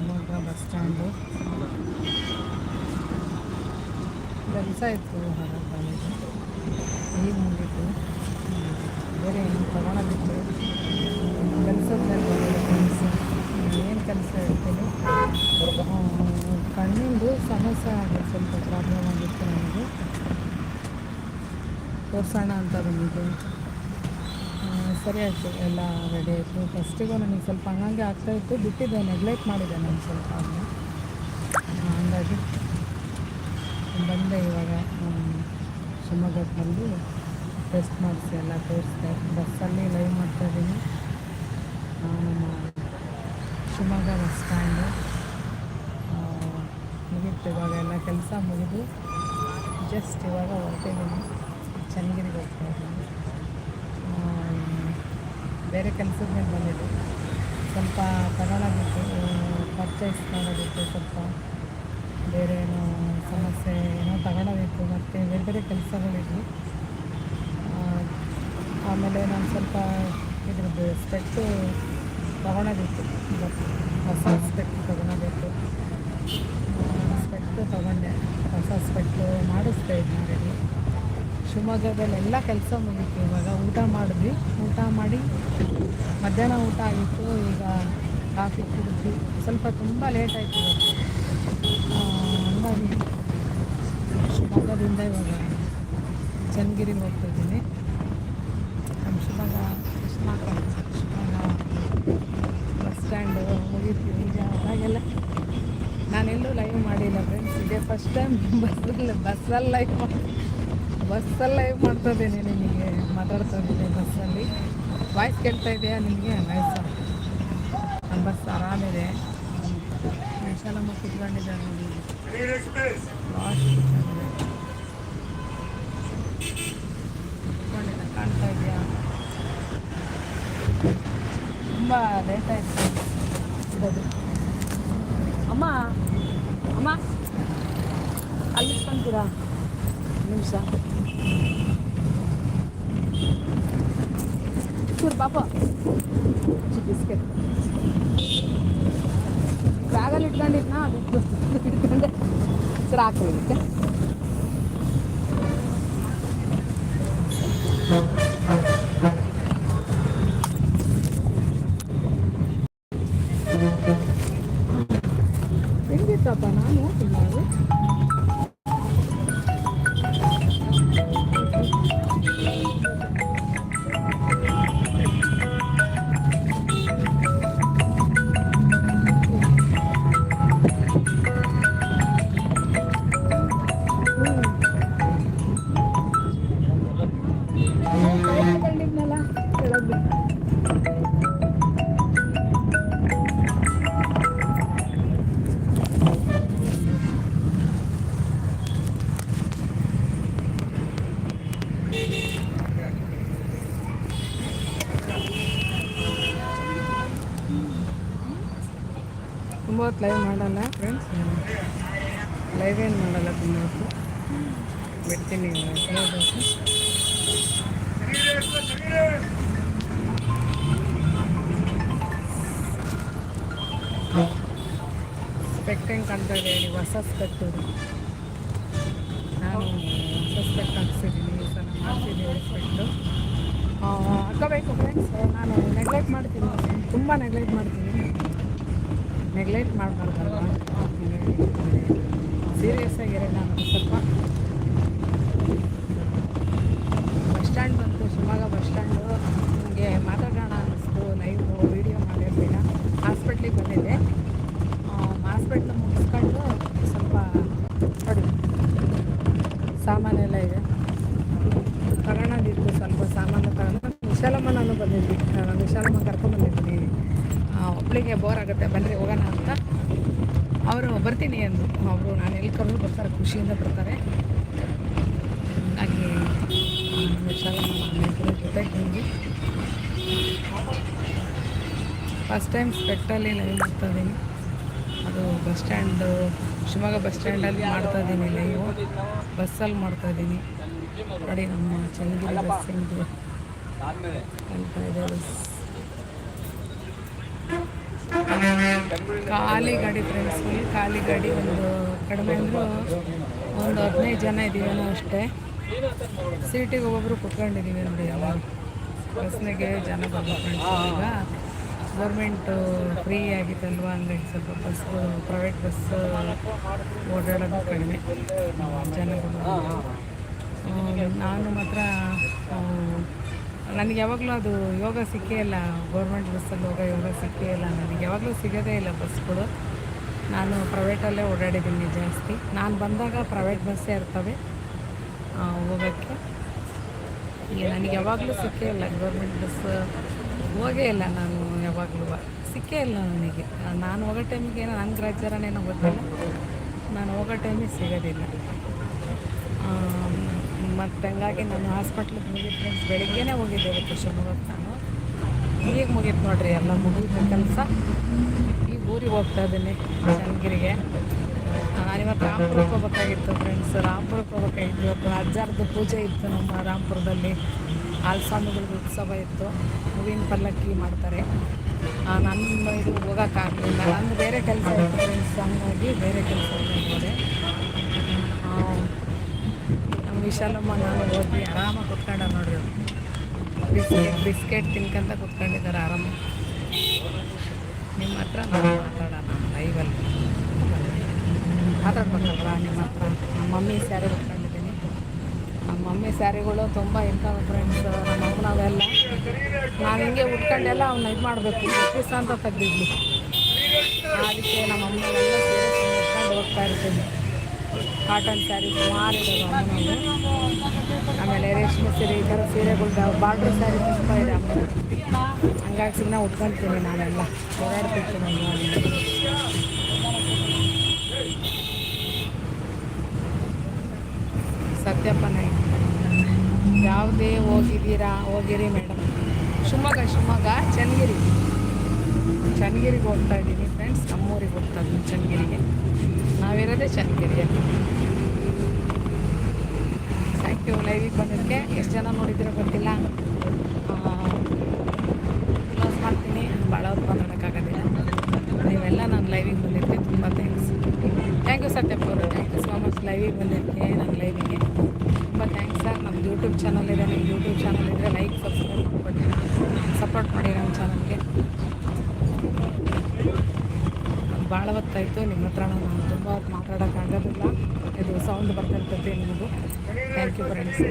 Bus stand ಕೆಲಸ ಇತ್ತು ಹೊರಗೆ ಈಗ ಮುಗೀತು. ಬೇರೆ ಏನು ತೊಗೊಳೋದಿತ್ತು ಕೆಲಸದ ಕೆಲಸ ಏನು ಕೆಲಸ ಇರ್ತೀನಿ ಕಣ್ಣಿಂದು ಸಮಸ್ಯೆ ಆಗಿದೆ ಸ್ವಲ್ಪ ಪ್ರಾಬ್ಲಮ್ ಆಗಿತ್ತು ನನಗೆ ತೋರಿಸೋಣ ಅಂತ ಬಂದಿದ್ದೆ ಸರಿ ಆಯಿತು, ಎಲ್ಲ ರೆಡಿ ಆಯಿತು. ಫಸ್ಟಿಗೂ ನನಗೆ ಸ್ವಲ್ಪ ಹಂಗಂಗೆ ಆಗ್ತಾಯಿತ್ತು ಬಿಟ್ಟಿದ್ದೆ ನೆಗ್ಲೆಕ್ಟ್ ಮಾಡಿದೆ ನಾನು ಸ್ವಲ್ಪ ಅದನ್ನು. ಹಂಗಾಗಿ ಬಂದೆ ಇವಾಗ. ಶಿವಮೊಗ್ಗದಲ್ಲಿ ಬಂದು ಟೆಸ್ಟ್ ಮಾಡಿಸಿ ಎಲ್ಲ ತೋರಿಸ್ದೆ. ಬಸ್ಸಲ್ಲಿ ಲೈವ್ ಮಾಡ್ತಾಯಿದ್ದೀನಿ ನಮ್ಮ ಶಿವಮೊಗ್ಗ ಬಸ್ ಸ್ಟ್ಯಾಂಡು ಮುಗೀತು ಇವಾಗ ಎಲ್ಲ ಕೆಲಸ ಮುಗಿದು ಜಸ್ಟ್ ಇವಾಗ ಹೊರಟಿದ್ದೀನಿ. ಚನ್ನಗಿರಿಗೆ ಹೋಗ್ತಾ ಇದ್ದೀನಿ. ಬೇರೆ ಕೆಲಸದ ಮೇಲೆ ಬಂದಿದ್ದು. ಸ್ವಲ್ಪ ತಗೊಳ್ಳೋದಿತ್ತು ಪರ್ಚೇಸ್ ಮಾಡೋದಿತ್ತು ಸ್ವಲ್ಪ ಬೇರೆ ಏನೋ ಸಮಸ್ಯೆ ಏನೋ ತಗೊಳ್ಳೋದಿತ್ತು ಮತ್ತು ಬೇರೆ ಬೇರೆ ಕೆಲಸಗಳಿದ್ವು. ಆಮೇಲೆ ನಾನು ಸ್ವಲ್ಪ ಇದ್ರದ್ದು ಸ್ಪೆಕ್ಟು ತಗೊಳ್ಳೋದಿತ್ತು ಬಟ್ ಹೊಸ ಸ್ಪೆಕ್ಟ್ ತೊಗೊಳೋದಿತ್ತು. ಸ್ಪೆಕ್ಟು ತೊಗೊಂಡೆ. ಹೊಸ ಸ್ಪೆಕ್ಟು ಮಾಡಿಸ್ತಾ ಇದ್ದೀನಿ ರೆಡಿ ಶಿವಮೊಗ್ಗದಲ್ಲೆಲ್ಲ ಕೆಲಸ ಮುಗೀತು. ಇವಾಗ ಊಟ ಮಾಡಿದ್ವಿ. ಊಟ ಮಾಡಿ ಮಧ್ಯಾಹ್ನ ಊಟ ಆಗಿತ್ತು. ಈಗ ಕಾಫಿ ಕುಡಿದ್ವಿ. ಸ್ವಲ್ಪ ತುಂಬ ಲೇಟ್ ಆಯಿತು ಹಂಗಾಗಿ ಶಿವಮೊಗ್ಗದಿಂದ ಇವಾಗ ಚನ್ನಗಿರಿಗೆ ಹೋಗ್ತಿದ್ದೀನಿ ನಮ್ಮ ಶಿವಮೊಗ್ಗ ಶಿವಮೊಗ್ಗ ಶಿವಮೊಗ್ಗ ಬಸ್ ಸ್ಟ್ಯಾಂಡು ಮುಗೀತು. ಈಗ ಅವಾಗೆಲ್ಲ ನಾನೆಲ್ಲೂ ಲೈವ್ ಮಾಡಿಲ್ಲ ಫ್ರೆಂಡ್ಸ್ ಇದೇ ಫಸ್ಟ್ ಟೈಮ್ ಬಸ್ಸಲ್ಲಿ ಬಸ್ಸಲ್ಲಿ ಲೈವ್ ಮಾಡಿ ಬಸ್ಸಲ್ಲಿ ಲೈವ್ ಮಾಡ್ತಾ ಇದ್ದೀನಿ ನಿನಗೆ, ಮಾತಾಡ್ತಾ ಇದ್ದೀನಿ ಬಸ್ಸಲ್ಲಿ. ವಾಯ್ಸ್ ಕೇಳ್ತಾ ಇದೆಯಾ ನಿಮಗೆ ವಾಯ್ಸ್ ನಮ್ಮ ಬಸ್ ಆರಾಮಿದೆ. ವಿಶಾಲಮ್ಮ ಕೂತ್ಕೊಂಡಿದ್ದಾರೆ ನೋಡಿ. ಕೂತ್ಕೊಂಡಿದ್ದೆ, ಕಾಣ್ತಾ ಇದೆಯಾ? ತುಂಬ ಲೇಟ್ ಆಯಿತು. ಅಮ್ಮ ಅಮ್ಮ ಅಲ್ಲಿ ಬಂತೀರಾ నిమిషం. చూడు పాప. బిస్కెట్. బ్యాగలు ఇట్కండి ఇట్లా ఇట్కండి రాకపోయింది ಫ್ರೆಂಡ್ಸ್ ಲೈವ್ ಏನು ಮಾಡಲ್ಲ ತುಂಬ ಬಿಡ್ತೀನಿ ಸ್ಪೆಕ್ಟ್ ಹೆಂಗೆ ಕಾಣ್ತಾ ಇದೆ? ಹೇಳಿ, ಹೊಸ ಸ್ಪೆಕ್ಟ್ ನಾನು ಹೊಸ ಸ್ಪೆಕ್ಟ್ ಹಾಕ್ಸಿದ್ದೀನಿ ಈ ಸಲ ಮಾಡ್ತಿದ್ದೀನಿ ಸ್ಪೆಕ್ಟು ಹಾಕೋಬೇಕು ಫ್ರೆಂಡ್ಸ್ ನಾನು ನೆಗ್ಲೆಕ್ಟ್ ಮಾಡ್ತೀನಿ. ತುಂಬ ನೆಗ್ಲೆಕ್ಟ್ ಮಾಡ್ತೀನಿ. ನೆಗ್ಲೆಕ್ಟ್ ಮಾಡ್ಬಾರ್ದಲ್ಲ ಸೀರಿಯಸ್ ಆಗಿರೋಣ ಸ್ವಲ್ಪ ಬಸ್ ಸ್ಟ್ಯಾಂಡ್ ಬಂತು, ಶಿವಮೊಗ್ಗ ಬಸ್ ಸ್ಟ್ಯಾಂಡು ನನಗೆ ಮಾತಾಡೋಣ ಅನ್ನಿಸ್ತು ಲೈವು ವೀಡಿಯೋ ಮಾಡಿರಲಿಲ್ಲ ಹಾಸ್ಪಿಟ್ಲಿಗೆ ಬಂದಿದ್ದೆ. ಹಾಸ್ಪಿಟ್ಲ್ ಮುಗಿಸ್ಕೊಂಡು ಸ್ವಲ್ಪ ನೋಡಿ, ಸಾಮಾನೆಲ್ಲ ಇದೆ. ತಗೊಳೋದಿತ್ತು ಸ್ವಲ್ಪ ಸಾಮಾನು ತಗೊಂಡು ವಿಶಾಲಮ್ಮ ನಾನು ಬಂದಿದ್ವಿ ನಾನು ವಿಶಾಲಮ್ಮ ಕರ್ಕೊಂಡ್ಬಂದಿದ್ದೀನಿ ಒಬ್ಳಿಗೆ ಬೋರ್ ಆಗುತ್ತೆ ಬನ್ನಿರಿ ಹೋಗೋಣ ಅಂತ. ಅವರು ಬರ್ತೀನಿ ಅಂದರು. ಅವರು ನಾನು ಎಲ್ಲಿ ಕರೆದು ಬರ್ತಾರೆ ಖುಷಿಯಿಂದ ಬರ್ತಾರೆ. ಹಾಗೆ ನಾನಿಬ್ಬರು ಜೊತೆಗೆ ಬಂದ್ವಿ. ಫಸ್ಟ್ ಟೈಮ್ ಸ್ಪೆಕ್ಟಲ್ಲಿ ಲೈವ್ ಮಾಡ್ತಾ ಇದ್ದೀನಿ. ಅದು ಬಸ್ ಸ್ಟ್ಯಾಂಡು ಶಿವಮೊಗ್ಗ ಬಸ್ ಸ್ಟ್ಯಾಂಡಲ್ಲಿ ಮಾಡ್ತಾ ಇದ್ದೀನಿ ಲೈವ್ ಬಸ್ಸಲ್ಲಿ ಮಾಡ್ತಾ ಇದ್ದೀನಿ. ನೋಡಿ ನಮ್ಮ ಚನ್ನಗಿರಿ ಬಸ್ ಇದೆ ಬಸ್ ಖಾಲಿ ಗಾಡಿ ಫ್ರೆಂಡ್ಸ್ ಫುಲ್ ಖಾಲಿ ಗಾಡಿ ಒಂದು ಕಡಿಮೆ ಅಂದರೂ ಒಂದು ಹದಿನೈದು ಜನ ಇದ್ದೀವೇನೋ ಅಷ್ಟೇ. ಸೀಟಿಗೆ ಒಬ್ಬೊಬ್ಬರು ಕುತ್ಕೊಂಡಿದ್ದೀವಿ ನೋಡಿ ಎಲ್ಲರೂ ಬಸ್ನಿಗೆ ಜನ ಫ್ರೆಂಡ್ಸ್ ಈಗ ಗೌರ್ಮೆಂಟು ಫ್ರೀ ಆಗಿತ್ತಲ್ವ? ಹಂಗಾಗಿ ಸ್ವಲ್ಪ ಬಸ್ಸು ಪ್ರೈವೇಟ್ ಬಸ್ ಓಡಾಡೋದು ಕಡಿಮೆ. ಜನಗಳು. ನಾನು ಮಾತ್ರ ನನಗೆ ಯಾವಾಗಲೂ ಅದು ಯೋಗ ಸಿಕ್ಕೇ ಇಲ್ಲ. ಗೌರ್ಮೆಂಟ್ ಬಸ್ಸಲ್ಲಿ ಹೋಗೋ ಯೋಗ ಸಿಕ್ಕೇ ಇಲ್ಲ. ನನಗೆ ಯಾವಾಗಲೂ ಸಿಗೋದೇ ಇಲ್ಲ ಬಸ್ಗಳು ನಾನು ಪ್ರೈವೇಟಲ್ಲೇ ಓಡಾಡಿದ್ದೀನಿ ಜಾಸ್ತಿ. ನಾನು ಬಂದಾಗ ಪ್ರೈವೇಟ್ ಬಸ್ಸೇ ಇರ್ತವೆ ಹೋಗೋಕ್ಕೆ. ಈಗ ನನಗೆ ಯಾವಾಗಲೂ ಸಿಕ್ಕೇ ಇಲ್ಲ. ಗೌರ್ಮೆಂಟ್ ಬಸ್ ಹೋಗೇ ಇಲ್ಲ ನಾನು ಯಾವಾಗಲೂ. ಸಿಕ್ಕೇ ಇಲ್ಲ ನನಗೆ. ನಾನು ಹೋಗೋ ಟೈಮಿಗೆ ಏನೋ ನನ್ನ ಗ್ರಾಚಾರನೇನೋ ಗೊತ್ತಿಲ್ಲ. ನಾನು ಹೋಗೋ ಟೈಮಿಗೆ ಸಿಗೋದಿಲ್ಲ. ಮತ್ತು ಹಂಗಾಗಿ ನಾನು ಹಾಸ್ಪಿಟ್ಲಿಗೆ ಮುಗಿದ ಫ್ರೆಂಡ್ಸ್ ಬೆಳಿಗ್ಗೆನೇ ಹೋಗಿದ್ದೆ ಇವತ್ತು ಶಿವಮೊಗ್ಗಕ್ಕೆ ನಾನು. ಈಗ ಮುಗೀತು ನೋಡ್ರಿ ಎಲ್ಲ ಮುಗಿದ ಕೆಲಸ. ಈಗ ಊರಿಗೆ ಹೋಗ್ತಾ ಇದ್ದೀನಿ ಚನ್ನಗಿರಿಗೆ. ನಾನಿವತ್ತು ರಾಮ್ಪುರಕ್ಕೆ ಹೋಗ್ಬೇಕಾಗಿತ್ತು ಫ್ರೆಂಡ್ಸ್ ರಾಮ್ಪುರಕ್ಕೆ ಹೋಗ್ಬೇಕಾಗಿತ್ತು. ಇವತ್ತು ಅಜ್ಜಾರ್ದು ಪೂಜೆ ಇತ್ತು ನಮ್ಮ ರಾಮ್ಪುರದಲ್ಲಿ. ಆಲ್ಸ್ವಾಮಿಗಳದ್ದು ಉತ್ಸವ ಇತ್ತು. ಹೂವಿನ ಪಲ್ಲಕ್ಕಿ ಮಾಡ್ತಾರೆ. ನನ್ನ ಇದು ಹೋಗೋಕ್ಕಾಗಲಿಲ್ಲ. ನಂದು ಬೇರೆ ಕೆಲಸ ಇತ್ತು ಫ್ರೆಂಡ್ಸ್ ಹಂಗಾಗಿ ಬೇರೆ ಕೆಲಸ ಹೋದೆ ವಿಶಾಲಮ್ಮ ನಾನು ಓದಿ ಆರಾಮಾಗಿ ಕುತ್ಕೊಂಡ ನೋಡ್ರಿ. ಬಿಸ್ಕೆಟ್ ಬಿಸ್ಕೆಟ್ ತಿನ್ಕೊಂತ ಕುತ್ಕೊಂಡಿದ್ದಾರೆ ಆರಾಮ. ನಿಮ್ಮ ಹತ್ರ ನಾನು ಮಾತಾಡೋಣ ಲೈವಲ್ಲಿ ಮಾತಾಡ್ಬೇಕಲ್ವ ನಿಮ್ಮ ಹತ್ರ. ನಮ್ಮ ಮಮ್ಮಿ ಸ್ಯಾರಿ ಉಟ್ಕೊಂಡಿದ್ದೀನಿ. ನಮ್ಮ ಮಮ್ಮಿ ಸ್ಯಾರಿಗಳು ತುಂಬ ಇಂಥವು ಫ್ರೆಂಡ್ಸ್ ನಮ್ಮ ಅಮ್ಮನವೆಲ್ಲ ನಾನು ಹಿಂಗೆ ಉಟ್ಕೊಂಡೆಲ್ಲ ಅವ್ನ ಇದು ಮಾಡಬೇಕು. ಪೀಸ್ ಅಂತ ತೆಗ್ದಿದ್ವಿ. ಅದಕ್ಕೆ ನಮ್ಮ ಅಮ್ಮನೆಲ್ಲ ಉಟ್ಕೊಂಡು ಹೋಗ್ತಾ ಇರ್ತೀನಿ ಕಾಟನ್ ಸ್ಯಾರಿ ಸುಮಾರು ಇದ್ದಾವೆ ಅಮ್ಮನವು ಆಮೇಲೆ ರೇಷ್ಮೆ ಸೀರೆ, ಈ ಥರ ಸೀರೆಗಳಿದ್ದಾವೆ ಬಾರ್ಡ್ರ್ ಸ್ಯಾರಿ ತುಂಬ ಇದೆ ಅಮ್ಮ ಹಂಗಾಗಿ ಸುಮ್ಮನೆ ಉಟ್ಕೊಂತೀನಿ ನಾನೆಲ್ಲ. ಓಡಾಡ್ತಿರ್ತೀನಿ ಸತ್ಯಪ್ಪ ನಾಯ್ಕ ಯಾವುದೇ ಹೋಗಿದ್ದೀರಾ? ಹೋಗಿರಿ ಮೇಡಮ್. ಶಿವಮೊಗ್ಗ ಶಿವಮೊಗ್ಗ, ಚನ್ನಗಿರಿ. ಚನ್ನಗಿರಿಗೆ ಹೋಗ್ತಾ ಇದ್ದೀನಿ ಫ್ರೆಂಡ್ಸ್ ನಮ್ಮೂರಿಗೆ ಹೋಗ್ತಾ ಇದ್ದೀನಿ, ಚನ್ನಗಿರಿಗೆ. ನಾವಿರೋದೇ ಚನ್ನಗಿರಿಯಲ್ಲಿ ಥ್ಯಾಂಕ್ ಯು ಲೈವಿಗೆ ಬಂದಿದ್ದಕ್ಕೆ. ಎಷ್ಟು ಜನ ನೋಡಿದ್ದೀರೋ ಗೊತ್ತಿಲ್ಲ. ಕ್ಲೋಸ್ ಮಾಡ್ತೀನಿ. ಭಾಳ ಹೊತ್ತು ಮಾತಾಡೋಕ್ಕಾಗೋದಿಲ್ಲ ನೀವೆಲ್ಲ ನಾನು ಲೈವಿಗೆ ಬಂದಿದ್ದೆ ತುಂಬ ಥ್ಯಾಂಕ್ಸ್ ಥ್ಯಾಂಕ್ ಯು ಸತ್ಯಪ್ಪ ಅವರು ಥ್ಯಾಂಕ್ ಯು ಸೋ ಮಚ್ ಲೈವಿಗೆ ಬಂದಿದ್ದಕ್ಕೆ ನನ್ನ ಲೈವಿಗೆ ತುಂಬ ಥ್ಯಾಂಕ್ಸ್ ಸರ್. ನಮ್ಮ ಯೂಟ್ಯೂಬ್ ಚಾನಲ್ ಇದೆ ನಿಮ್ಮ ಯೂಟ್ಯೂಬ್ ಭಾಳ ಹೊತ್ತಾಯಿತು, ನಿಮ್ಮ ಹತ್ರ ನಾನು ತುಂಬ ಹೊತ್ತು ಮಾತಾಡೋಕ್ಕಾಗೋದಿಲ್ಲ ಇದು ಸೌಂಡ್ ಬರ್ತಿರ್ತೈತೆ ನಿಮಗೆ ಥ್ಯಾಂಕ್ ಯು ಫ್ರೆಂಡ್ಸ್